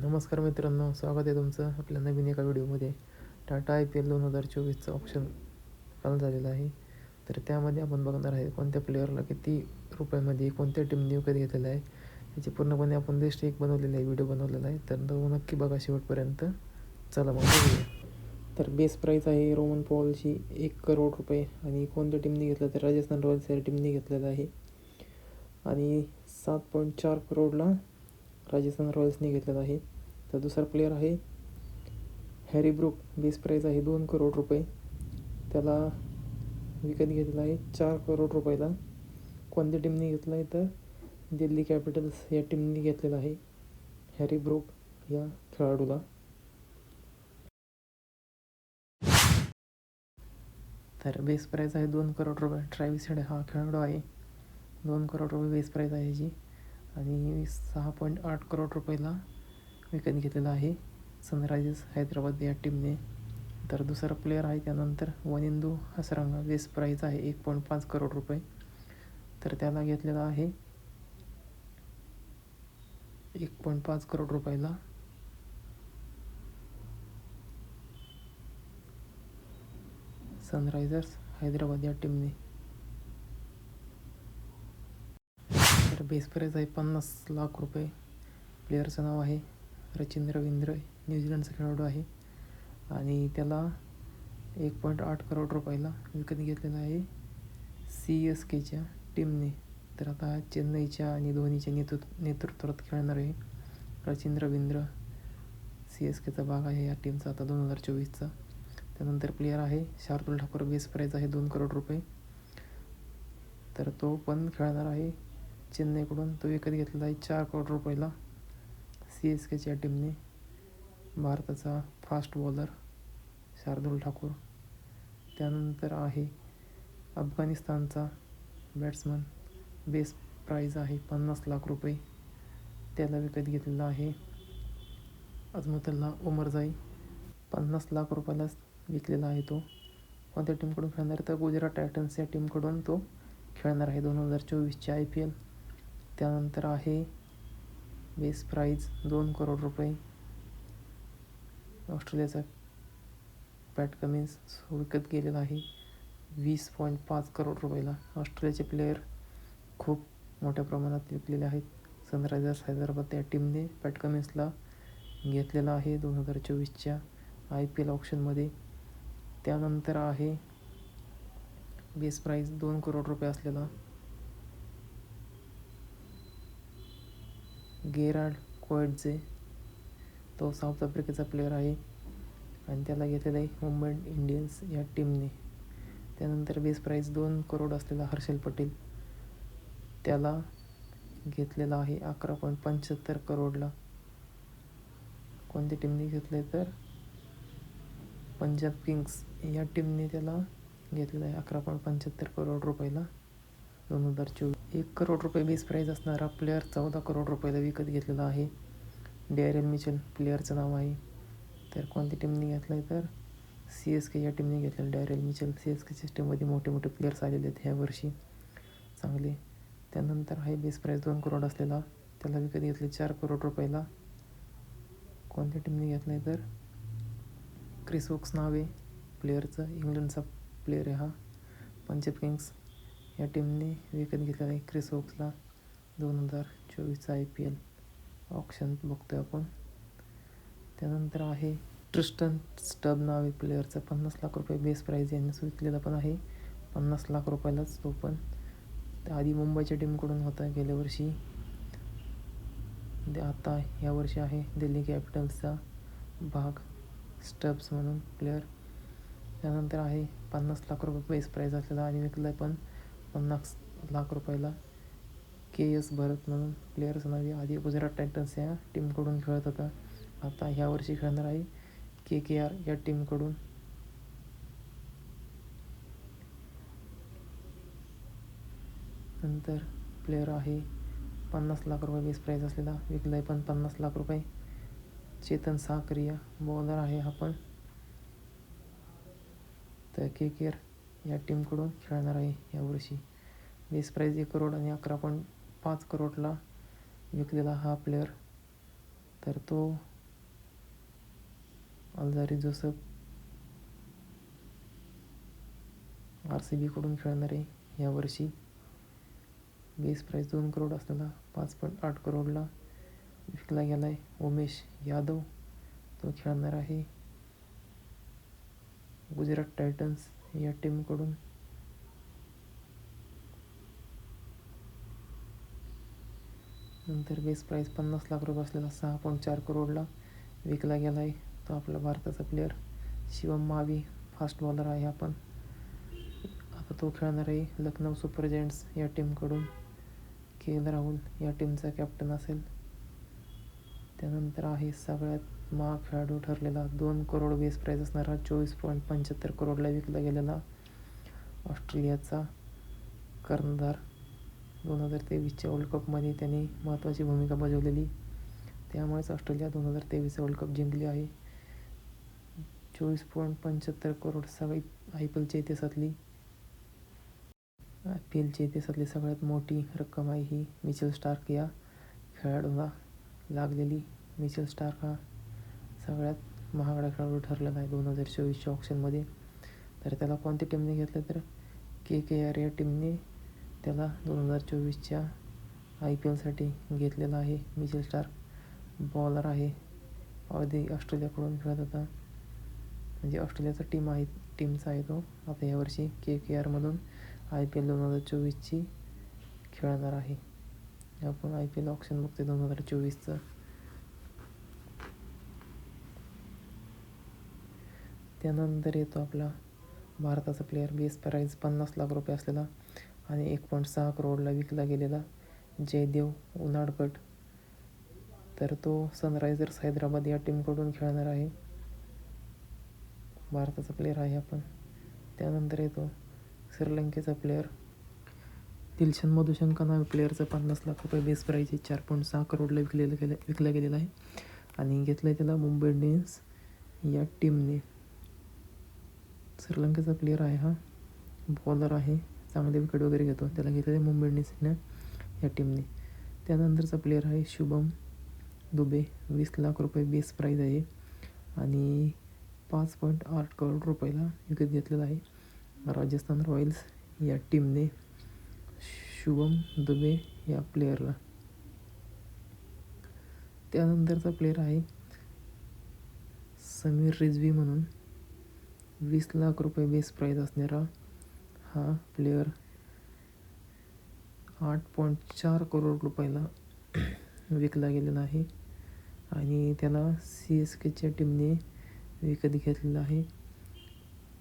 नमस्कार मित्रांनो स्वागत आहे तुमचं आपल्या नवीन एका व्हिडिओमध्ये. टाटा आय पी एल दोन हजार चोवीसचं ऑप्शन काल झालेलं आहे. तर त्यामध्ये आपण बघणार आहे कोणत्या प्लेअरला किती रुपयामध्ये कोणत्या टीमने विकत घेतलेलं आहे. याची पूर्णपणे आपण लिस्ट एक बनवलेली आहे व्हिडिओ बनवलेला आहे. तर तो नक्की बघा शेवटपर्यंत. चला मग बघूया. तर बेस प्राईस आहे रोमन पॉलची एक करोड रुपये आणि कोणत्या टीमने घेतलं तर राजस्थान रॉयल्स या टीमने घेतलेलं आहे. आणि सात पॉईंट चार करोडला राजस्थान रॉयल्सने घेतलेला आहे. तर दुसरा प्लेअर आहे हॅरी ब्रुक. बेस प्राईज आहे दोन करोड रुपये. त्याला विकत घेतलेला आहे चार करोड रुपयाला. कोणत्या टीमने घेतला आहे तर दिल्ली कॅपिटल्स या टीमने घेतलेला आहे हॅरी ब्रुक या खेळाडूला. तर बेस प्राईज आहे दोन करोड रुपये. ट्रॅव्हिस हेड हा खेळाडू आहे. दोन करोड रुपये बेस प्राईज आहे जी आणि सहा पॉईंट आठ करोड रुपयाला विकत घेतलेला आहे. सनरायझर्स हैदराबाद या टीमने तर दुसरा प्लेअर आहे त्यानंतर वनिंदू हसरंगा. बेस प्राईज आहे एक पॉईंट पाच करोड रुपये. तर त्याला घेतलेला आहे एक पॉईंट पाच करोड रुपयाला. सनरायझर्स हैदराबाद या टीमने तर बेस प्राईज आहे. पन्नास लाख रुपये प्लेअरचं नाव आहे. रचिन रवींद्र न्यूझीलंडचा खेळाडू आहे. आणि त्याला एक पॉईंट आठ करोड रुपयाला विकत घेतलेला आहे. सी एस केच्या टीमने तर आता चेन्नईच्या आणि धोनीच्या नेतृत्व नेतृत्वात खेळणार आहे रचिन रवींद्र सी एस केचा भाग आहे या टीमचा आता दोन हजार चोवीसचा. त्यानंतर प्लेयर आहे शार्दुल ठाकूर. बेस प्राईज आहे दोन करोड रुपये. तर तो पण खेळणार आहे. चेन्नईकडून तो विकत घेतलेला आहे चार करोड रुपयाला. सी एस केच्या टीमने भारताचा फास्ट बॉलर शार्दुल ठाकूर. त्यानंतर आहे अफगाणिस्तानचा बॅट्समन बेस प्राईज आहे पन्नास लाख रुपये. त्याला विकत घेतलेला आहे अजमतल्ला उमरजाई पन्नास लाख रुपयालाच विकलेला आहे तो. कोणत्या टीमकडून खेळणार तर गुजरात टायटन्स या टीमकडून तो खेळणार आहे दोन हजार चोवीसचे आय पी एल त्यानंतर आहे बेस प्राईज दोन करोड रुपये. ऑस्ट्रेलियाचा पॅट कमिन्स विकत गेलेला आहे. वीस पॉईंट पाच करोड रुपयाला. ऑस्ट्रेलियाचे प्लेयर खूप मोठ्या प्रमाणात विकलेले आहेत. सनरायझर्स हैदराबाद या टीमने पॅट कमिन्सला घेतलेला आहे दोन हजार चोवीसच्या आय पी एल ऑप्शनमध्ये त्यानंतर आहे बेस प्राईज दोन करोड रुपये असलेला गेराड कोएटचे तो साऊथ आफ्रिकेचा प्लेअर आहे. आणि त्याला घेतलेलं आहे मुंबई इंडियन्स या टीमने त्यानंतर बेस प्राईज दोन करोड असलेला हर्षल पटेल. त्याला घेतलेला आहे अकरा पॉईंट पंच्याहत्तर करोडला कोणत्या टीमने घेतलं आहे तर? पंजाब किंग्स या टीमने त्याला घेतलेला आहे अकरा पॉईंट पंच्याहत्तर करोड रुपयाला. दोन हजार चोवीस एक करोड रुपये बेस प्राईज असणारा प्लेअर चौदा करोड रुपयाला विकत घेतलेला आहे. डॅरेल मिचल प्लेअरचं नाव आहे. तर कोणत्या टीमने घेतलं आहे तर? सी एस के या टीमने घेतलेलं Daryl Mitchell C S K सिस्टीममध्ये मोठे मोठे प्लेयर्स आलेले आहेत ह्या वर्षी. चांगले. त्यानंतर आहे बेस प्राईज दोन करोड असलेला. त्याला विकत घेतले चार करोड रुपयाला. कोणत्या टीमने घेतलं आहे तर? क्रिस वोक्स नाव आहे. प्लेअरचं इंग्लंडचा प्लेअर आहे हा. पंजाब किंग्स या टीमने विकत घेतलेला आहे क्रिस वोक्सला दोन हजार चोवीसचा आय पी एल ऑप्शन बघतो आहे आपण. त्यानंतर आहे ट्रिस्टन स्टब नाव एक प्लेअरचा पन्नास लाख रुपये बेस प्राईज यांनी विकलेला पण आहे. पन्नास लाख रुपयालाच तो पण. आधी मुंबईच्या टीमकडून होता गेल्या वर्षी. आता या वर्षी आहे दिल्ली कॅपिटल्सचा भाग स्टब्स म्हणून प्लेअर त्यानंतर आहे पन्नास लाख रुपये बेस प्राईज असलेला आणि विकला पण पन्नास लाख रुपयाला के एस भरत म्हणून प्लेयर्स नाव आधी गुजरात टायटन्स या टीमकडून खेळत होता. आता ह्या वर्षी खेळणार आहे के के आर या टीमकडून नंतर प्लेअर आहे पन्नास लाख रुपये बेस प्राईज असलेला विकला आहे पण पन्नास लाख रुपये. चेतन साकरिया बॉलर आहे हा पण. तर के के आर या टीमकडून खेळणार आहे यावर्षी. बेस प्राईज एक करोड आणि अकरा पॉईंट पाच करोडला विकलेला हा प्लेअर तर तो अल्झारी जोसफ आर सी बीकडून खेळणार आहे यावर्षी. बेस प्राईज दोन करोड असलेला पाच पॉईंट आठ करोडला विकला गेला आहे उमेश यादव. तो खेळणार आहे गुजरात टायटन्स या टीमकडून. नंतर बेस प्राईस पन्नास लाख रुपये असलेला सहा पॉईंट चार करोडला विकला गेला आहे तो आपला भारताचा player Shivam Mavi fast bowler आहे आपण. आता तो खेळणार आहे लखनौ सुपर जेंट्स या टीमकडून के एल राहुल या टीमचा कॅप्टन असेल. त्यानंतर आहे सगळ्यात महा खेळाडू ठरलेला दोन करोड बेस प्राईज असणारा चोवीस पॉईंट पंच्याहत्तर करोडला विकला गेलेला ऑस्ट्रेलियाचा कर्णधार. दोन हजार तेवीसच्या वर्ल्ड कपमध्ये त्यांनी महत्त्वाची भूमिका बजावलेली. त्यामुळेच ऑस्ट्रेलिया दोन हजार तेवीसचा वर्ल्ड कप जिंकली आहे. चोवीस पॉईंट पंच्याहत्तर करोड सगळी आय पी एलच्या इतिहासातली आय पी एलच्या इतिहासातली सगळ्यात मोठी रक्कम आहे ही मिचेल स्टार्क या खेळाडूला लागलेली. मिचेल स्टार्क हा सगळ्यात महागडा खेळाडू ठरलेला आहे दोन हजार चोवीसच्या ऑप्शनमध्ये तर त्याला कोणत्या टीमने घेतलं तर के के आर या टीमने त्याला दोन हजार चोवीसच्या आय पी एलसाठी घेतलेला आहे. मिचेल स्टार्क बॉलर आहे. अगदी ऑस्ट्रेलियाकडून खेळत होता. म्हणजे ऑस्ट्रेलियाचा टीम आहे टीमचा आहे तो. आता यावर्षी के के आरमधून आय पी एल दोन हजार चोवीसची खेळणार आहे. आपण आय पी एल ऑप्शन बघते दोन हजार चोवीसचं. त्यानंतर येतो आपला भारताचा प्लेअर बेस प्राईज पन्नास लाख रुपये असलेला आणि एक पॉईंट सहा करोडला विकला गेलेला जयदेव उनाडकट तर तो सनरायझर्स हैदराबाद या टीमकडून खेळणार आहे. भारताचा प्लेअर आहे आपण. त्यानंतर येतो श्रीलंकेचा प्लेअर दिलशन मधुशंका नावे प्लेअरचा पन्नास लाख रुपये बेस प्राईज चार पॉईंट सहा करोडला विकलेलं गेलं विकला गेलेला आहे. आणि घेतलं आहे त्याला मुंबई इंडियन्स या टीमने श्रीलंकेचा प्लेअर आहे हा. बॉलर आहे. चांगले विकेट वगैरे घेतो. त्याला घेतलेलं मुंबई इंडियन्सने या टीमने त्यानंतरचा प्लेअर आहे शुभम दुबे. वीस लाख रुपये बेस प्राईज आहे. आणि पाच पॉईंट आठ करोड रुपयाला विकत घेतलेला आहे राजस्थान रॉयल्स या टीमने शुभम दुबे या प्लेअरला त्यानंतरचा प्लेअर आहे समीर रिझवी म्हणून. वीस लाख रुपये बेस प्राईज असणारा हा प्लेअर आठ पॉईंट चार करोड रुपयाला विकला गेलेला आहे आणि त्याला सी एस केच्या टीमने विकत घेतलेला आहे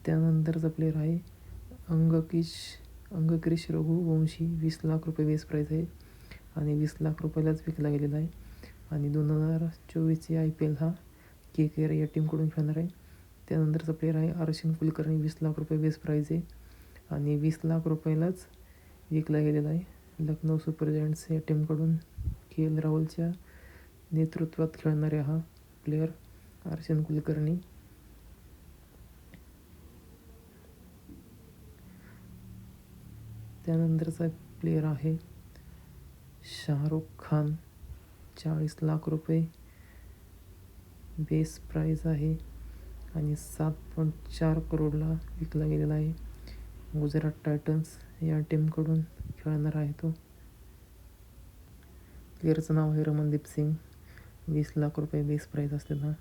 त्यानंतरचा प्लेअर आहे अंगकिश अंगक्रिश रघुवंशी वीस लाख रुपये बेस प्राईज आहे आणि वीस लाख रुपयालाच विकला गेलेला आहे आणि दोन हजार चोवीसचे आय पी एल हा के के आर या टीमकडून खेळणार आहे त्यानंतरचा प्लेअर आहे अर्शिन कुलकर्णी वीस लाख रुपये बेस प्राईज आहे. आणि वीस लाख रुपयालाच विकला गेलेला आहे. लखनौ सुपर जायंट्स या टीमकडून के एल राहुलच्या नेतृत्वात खेळणारे हा प्लेअर अर्शिन कुलकर्णी त्यानंतरचा प्लेअर आहे शाहरुख खान. चाळीस लाख रुपये बेस प्राईज आहे. आणि सात पॉईंट चार करोडला विकला गेलेला आहे. गुजरात टायटन्स या टीमकडून खेळणार आहे तो. प्लेअरचं नाव आहे रमनदीप सिंग. वीस लाख रुपये बेस प्राईज असलेला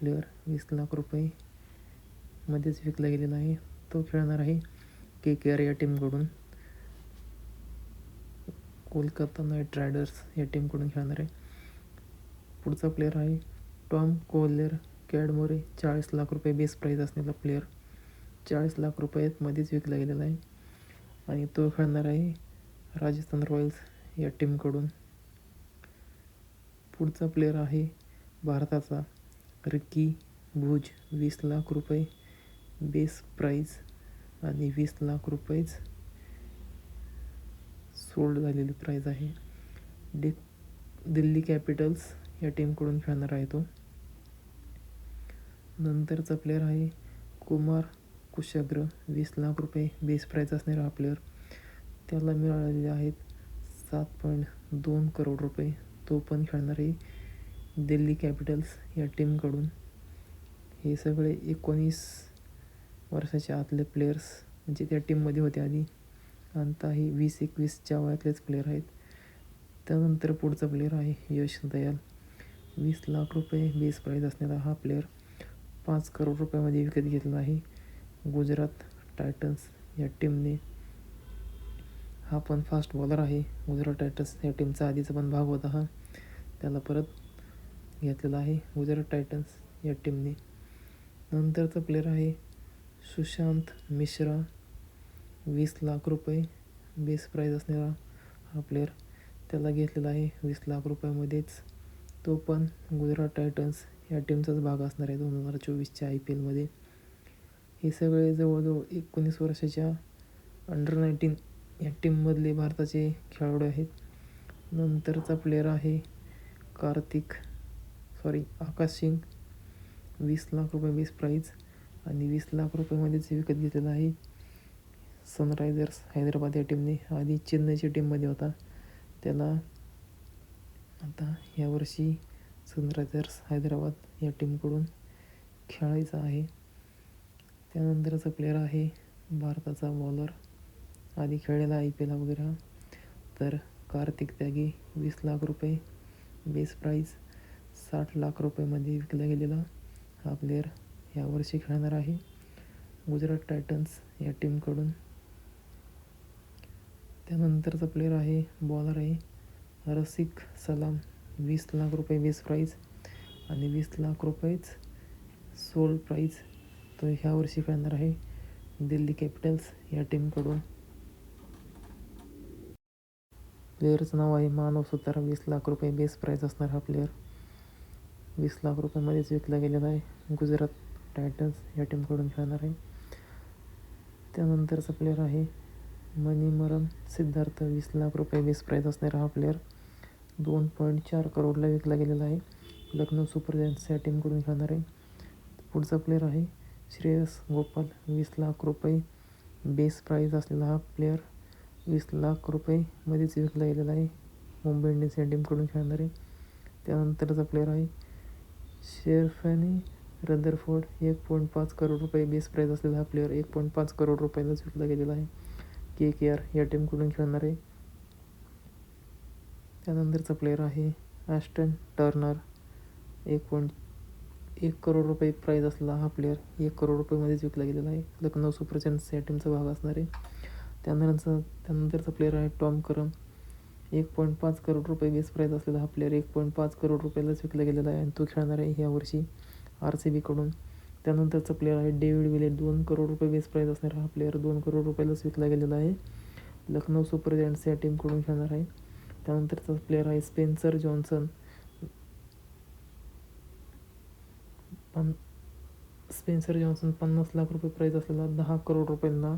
प्लेअर वीस लाख रुपये मध्येच विकला गेलेला आहे. तो खेळणार आहे के के आर या टीमकडून. कोलकाता नाईट रायडर्स या टीमकडून खेळणार आहे. पुढचा प्लेअर आहे टॉम कोलेर कॅडमोरे चाळीस लाख रुपये बेस प्राईज असलेला प्लेअर चाळीस लाख रुपयात मध्येच विकला गेलेला आहे. आणि तो खेळणार आहे राजस्थान रॉयल्स या टीमकडून पुढचा प्लेअर आहे भारताचा रिकी भुज. वीस लाख रुपये बेस प्राईज आणि वीस लाख रुपयेच सोल्ड झालेली प्राईज आहे. डि दिल्ली कॅपिटल्स या टीमकडून खेळणार आहे तो. नंतरचा प्लेअर आहे कुमार कुशाग्र. वीस लाख रुपये बेस प्राईज असणारा हा प्लेअर त्याला मिळालेले आहेत सात पॉईंट दोन करोड रुपये. तो पण खेळणार आहे दिल्ली कॅपिटल्स या टीमकडून हे सगळे एकोणीस वर्षाच्या आतले प्लेयर्स म्हणजे त्या टीममध्ये होते आधी. आता हे वीस एकवीसच्या वयातलेच प्लेयर आहेत. त्यानंतर पुढचा प्लेयर आहे यश दयाल. वीस लाख रुपये बेस प्राईज असणारा हा प्लेयर पाच करोड रुपयामध्ये विकत घेतला आहे. गुजरात टायटन्स या टीमने. हा पण फास्ट बॉलर आहे. गुजरात टायटन्स या टीमचा आधीचा पण भाग होता हा. त्याला परत घेतलेला आहे गुजरात टायटन्स या टीमने. नंतरचा प्लेयर आहे सुशांत मिश्रा. वीस लाख रुपये बेस प्राईज असणारा हा प्लेयर त्याला घेतलेला आहे. वीस लाख रुपयामध्येच. तो पण गुजरात टायटन्स या टीमचाच भाग असणार आहे दोन हजार चोवीसच्या आय पी एलमध्ये हे सगळे जवळजवळ एकोणीस वर्षाच्या अंडर नाईन्टीन या टीममधले भारताचे खेळाडू आहेत. नंतरचा प्लेयर आहे कार्तिक सॉरी आकाश सिंग. वीस लाख रुपये बेस प्राईज आणि वीस लाख रुपयामध्येच विकत घेतलेला आहे. सनरायझर्स हैदराबाद या टीमने आधी चेन्नईच्या टीममध्ये होता. त्याला आता यावर्षी सनरायझर्स हैदराबाद या टीमकडून खेळायचा आहे. त्यानंतरचा प्लेयर आहे भारताचा बॉलर आधी खेळलेला आय पी एल वगैरे तर कार्तिक त्यागी वीस लाख रुपये. बेस प्राईज साठ लाख रुपयेमध्ये विकला गेलेला हा प्लेयर यावर्षी खेळणार आहे. गुजरात टायटन्स या टीमकडून त्यानंतरचा प्लेयर आहे बॉलर आहे रसिक सलाम. वीस लाख रुपये बेस प्राईज आणि वीस लाख रुपयेच सोल प्राईज तो ह्या वर्षी खेळणार आहे दिल्ली कॅपिटल्स या टीमकडून प्लेअरचं नाव आहे मानव सुतार. वीस लाख रुपये बेस प्राईज असणार हा प्लेअर वीस लाख रुपयामध्येच विकला गेलेला आहे. गुजरात टायटन्स या टीमकडून खेळणार आहे. त्यानंतरचा प्लेअर आहे मणिमरन सिद्धार्थ. वीस लाख रुपये बेस प्राईज असणारा हा प्लेअर दोन पॉईंट चार करोडला विकला गेलेला आहे. लखनौ सुपर जायंट्स या टीमकडून खेळणार आहे पुढचा प्लेअर आहे श्रेयस गोपाल. वीस लाख रुपये बेस प्राईज असलेला हा प्लेअर वीस लाख रुपयेमध्येच विकला गेलेला आहे. मुंबई इंडियन्स या टीमकडून खेळणार आहे त्यानंतरचा प्लेअर आहे शेरफॅनी रदरफोर्ड. एक पॉईंट पाच करोड रुपये बेस प्राईज असलेला हा प्लेअर एक पॉईंट पाच करोड रुपयालाच विकला गेलेला आहे. के के आर या टीमकडून खेळणार आहे त्यानंतरचा प्लेअर आहे ॲस्टन टर्नर एक पॉईंट एक करोड रुपये प्राईज असलेला हा प्लेअर एक करोड रुपयेमध्येच विकला गेलेला आहे. लखनौ सुपर जायंट्स या टीमचा भाग असणार आहे. त्यानंतरचा त्यानंतरचा प्लेअर आहे टॉम करम एक पॉईंट पाच करोड रुपये बेस प्राईज असलेला हा प्लेअर एक पॉईंट पाच करोड रुपयालाच विकला गेलेला आहे आणि तो खेळणार आहे यावर्षी आर सी बीकडून त्यानंतरचा प्लेअर आहे डेव्हिड विले दोन करोड रुपये बेस प्राईज असणारा हा प्लेअर दोन करोड रुपयालाच विकला गेलेला आहे. लखनौ सुपर जायंट्स या टीमकडून खेळणार आहे. त्यानंतरचा प्लेअर आहे स्पेन्सर जॉन्सन पन स्पेन्सर जॉन्सन पन्नास लाख रुपये प्राईज असलेला दहा करोड रुपयांना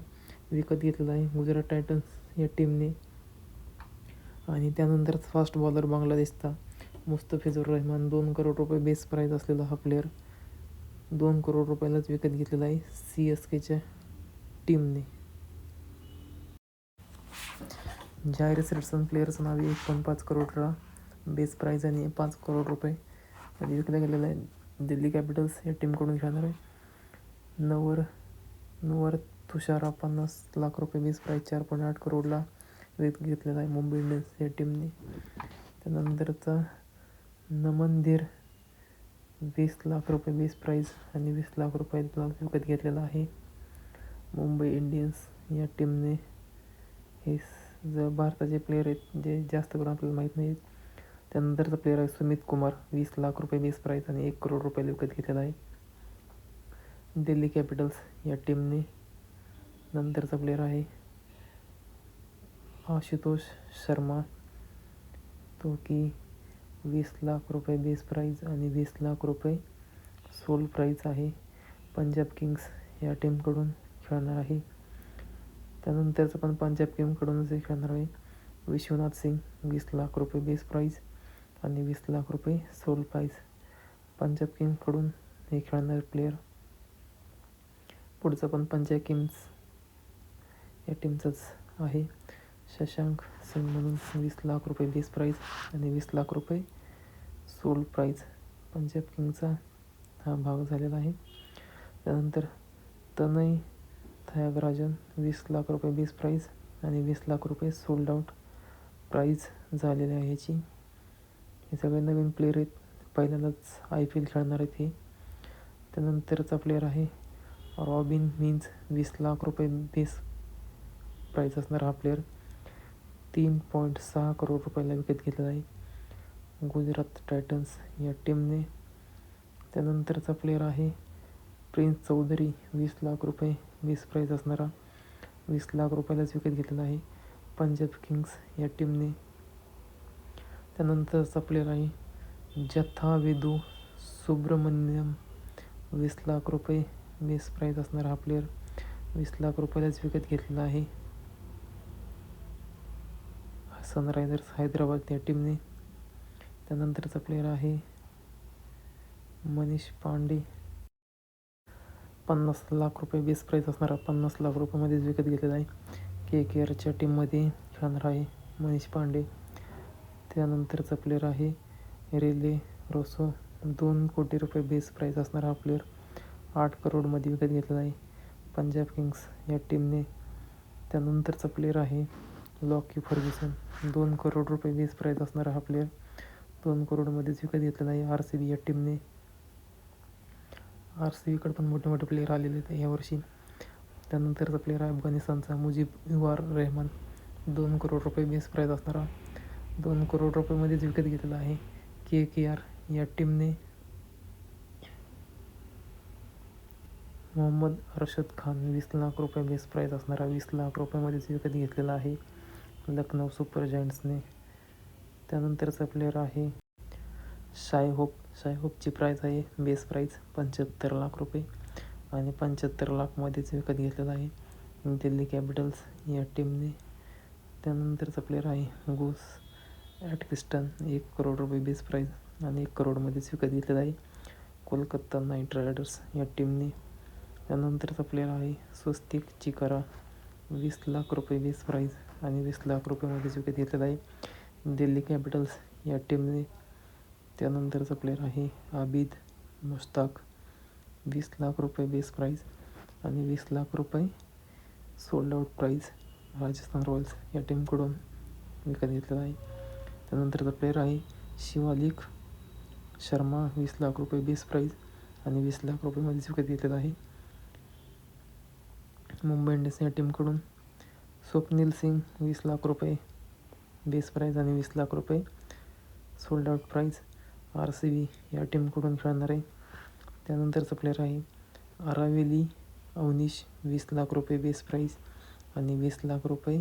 विकत घेतलेला आहे गुजरात टायटन्स या टीमने आणि त्यानंतर फास्ट बॉलर बांगलादेशचा मुस्तफिजुर रहमान दोन करोड रुपये बेस प्राईज असलेला हा प्लेअर दोन करोड रुपयालाच विकत घेतलेला आहे सी एस केच्या टीमने जाहीर रिचर्डसन प्लेयरचं नाव आहे एक पॉईंट पाच करोडला बेस प्राईज आणि पाच करोड रुपये. आणि विकला गेलेला आहे दिल्ली कॅपिटल्स या टीमकडून खेळणार आहे. नवर नवर तुषारा पन्नास लाख रुपये बेस प्राईज चार पॉईंट आठ करोडला विकत घेतलेला आहे मुंबई इंडियन्स या टीमने त्यानंतरचा नमनधीर वीस लाख रुपये बेस प्राईज आणि वीस लाख रुपये विकत घेतलेला आहे मुंबई इंडियन्स या टीमने हे ज भारताचे प्लेयर आहेत जे जास्त करून आपल्याला माहीत नाही त्यानंतरचा प्लेयर आहे सुमित कुमार. वीस लाख रुपये बेस प्राईज आणि एक करोड रुपये विकत घेतलेला आहे. दिल्ली कॅपिटल्स या टीमने नंतरचा प्लेयर आहे आशुतोष शर्मा. तो की वीस लाख रुपये बेस प्राईज आणि वीस लाख रुपये सोल प्राईज आहे. पंजाब किंग्स या टीमकडून खेळणार आहे. त्यानंतरचं पण पंजाब गेमकडूनच हे खेळणार आहे विश्वनाथ सिंग वीस लाख रुपये बेस प्राईज आणि वीस लाख रुपये सोल प्राईज पंजाब किंगकडून हे खेळणारे प्लेयर पुढचं पण पंजाब किंग्स या टीमचंच आहे. शशांक सिंग म्हणून वीस लाख रुपये बेस प्राईज आणि वीस लाख रुपये सोल प्राईज पंजाब किंगचा हा भाग झालेला आहे. त्यानंतर तनय थयागराजन वीस लाख रुपये बेस प्राईज आणि वीस लाख रुपये सोल्ड आउट प्राईज झालेले आहे याची. हे सगळे नवीन प्लेयर आहेत. पहिल्यांदाच आय पी एल खेळणार आहेत हे. त्यानंतरचा प्लेयर आहे रॉबिन मीन्स वीस लाख रुपये बेस प्राईज असणारा हा प्लेयर तीन पॉईंट सहा करोड रुपयाला विकत घेतलेला आहे. गुजरात टायटन्स या टीमने त्यानंतरचा प्लेयर आहे प्रिन्स चौधरी वीस लाख रुपये वीस प्राईज असणारा वीस लाख रुपयालाच विकत घेतलेला आहे. पंजाब किंग्स या टीमने त्यानंतरचा प्लेयर आहे. जथा वेदू सुब्रमण्यम वीस लाख रुपये वीस प्राईज असणारा हा प्लेयर वीस लाख रुपयालाच विकत घेतलेला आहे. सनरायझर्स हैदराबाद या टीमने त्यानंतरचा प्लेयर आहे. मनीष पांडे पन्नास लाख रुपये बेस प्राईज असणारा पन्नास लाख रुपयामध्येच विकत घेतलेला आहे. के के आरच्या टीममध्ये खेळणार आहे मनीष पांडे. त्यानंतरचा प्लेयर आहे रेले रोसो. दोन कोटी रुपये बेस प्राईज असणारा हा प्लेयर आठ करोडमध्ये विकत घेतलेला आहे. पंजाब किंग्स या टीमने त्यानंतरचा प्लेयर आहे लॉकी फर्ग्युसन दोन करोड रुपये बेस प्राईज असणारा हा प्लेयर दोन करोडमध्येच विकत घेतलेला आहे आर सी बी या टीमने आर सी बीकडे पण मोठे मोठे प्लेयर आलेले आहेत यावर्षी त्यानंतरचा प्लेयर आहे अफगाणिस्तानचा मुजीब युआर रेहमान. दोन करोड रुपये बेस प्राईज असणारा. दोन करोड रुपयेमध्येच विकत घेतलेला आहे के के आर या टीमने मोहम्मद अरशद खान वीस लाख रुपये बेस प्राईज असणारा वीस लाख रुपयामध्येच विकत घेतलेला आहे. लखनौ सुपर जायंट्सने त्यानंतरचा प्लेयर आहे शाय होप शाय होपची प्राईज आहे बेस प्राईज पंच्याहत्तर लाख रुपये. आणि पंच्याहत्तर लाखमध्येच विकत घेतलेला आहे. दिल्ली कॅपिटल्स या टीमने त्यानंतरचा प्लेयर आहे गोस ॲटकिस्टन एक करोड रुपये बेस प्राईज आणि एक करोडमध्येच विकत घेतलेला आहे. कोलकाता नाईट रायडर्स या टीमने त्यानंतरचा प्लेयर आहे स्वस्तिक चिकारा. वीस लाख रुपये बेस प्राईज आणि वीस लाख रुपयेमध्येच विकत घेतलेला आहे. दिल्ली कॅपिटल्स या टीमने त्यानंतरचा प्लेयर आहे आबिद मुश्ताक. वीस लाख रुपये बेस प्राईज आणि वीस लाख रुपये sold out price Rajasthan Royals या टीमकडून विकत घेतलेला आहे. त्यानंतरचा प्लेयर आहे शिवालिक शर्मा वीस लाख रुपये बेस प्राईज आणि वीस लाख रुपयेमध्येच विकत घेतलेला आहे. मुंबई इंडियन्स या टीमकडून स्वप्नील सिंग वीस लाख रुपये बेस प्राईज आणि वीस लाख रुपये sold out price R C B या टीमकडून खेळणार आहे. त्यानंतरचा प्लेयर आहे आरावेली अवनीश वीस लाख रुपये बेस प्राईज आणि वीस लाख रुपये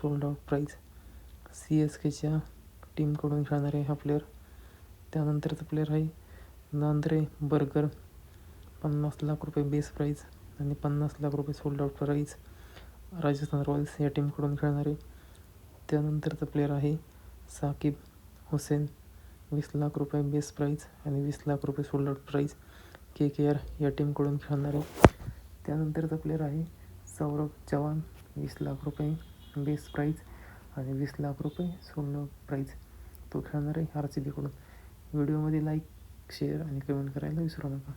sold out price C S केच्या टीमकडून खेळणार आहे हा प्लेयर त्यानंतरचा प्लेयर आहे नांद्रे बर्गर पन्नास लाख रुपये बेस प्राईज आणि पन्नास लाख रुपये sold out price Rajasthan Royals या टीमकडून खेळणार आहे. त्यानंतरचा प्लेयर आहे साकिब हुसेन. वीस लाख रुपये बेस प्राईज आणि वीस लाख रुपये sold out price K K R या टीमकडून खेळणार आहे. त्यानंतरचा प्लेयर आहे सौरभ चव्हाण. वीस लाख रुपये बेस प्राईज आणि वीस लाख रुपये सोल्ड आउट प्राईज तो खेळणार आहे आर सी बीकडून व्हिडिओमध्ये लाईक शेअर आणि कमेंट करायला विसरू नका.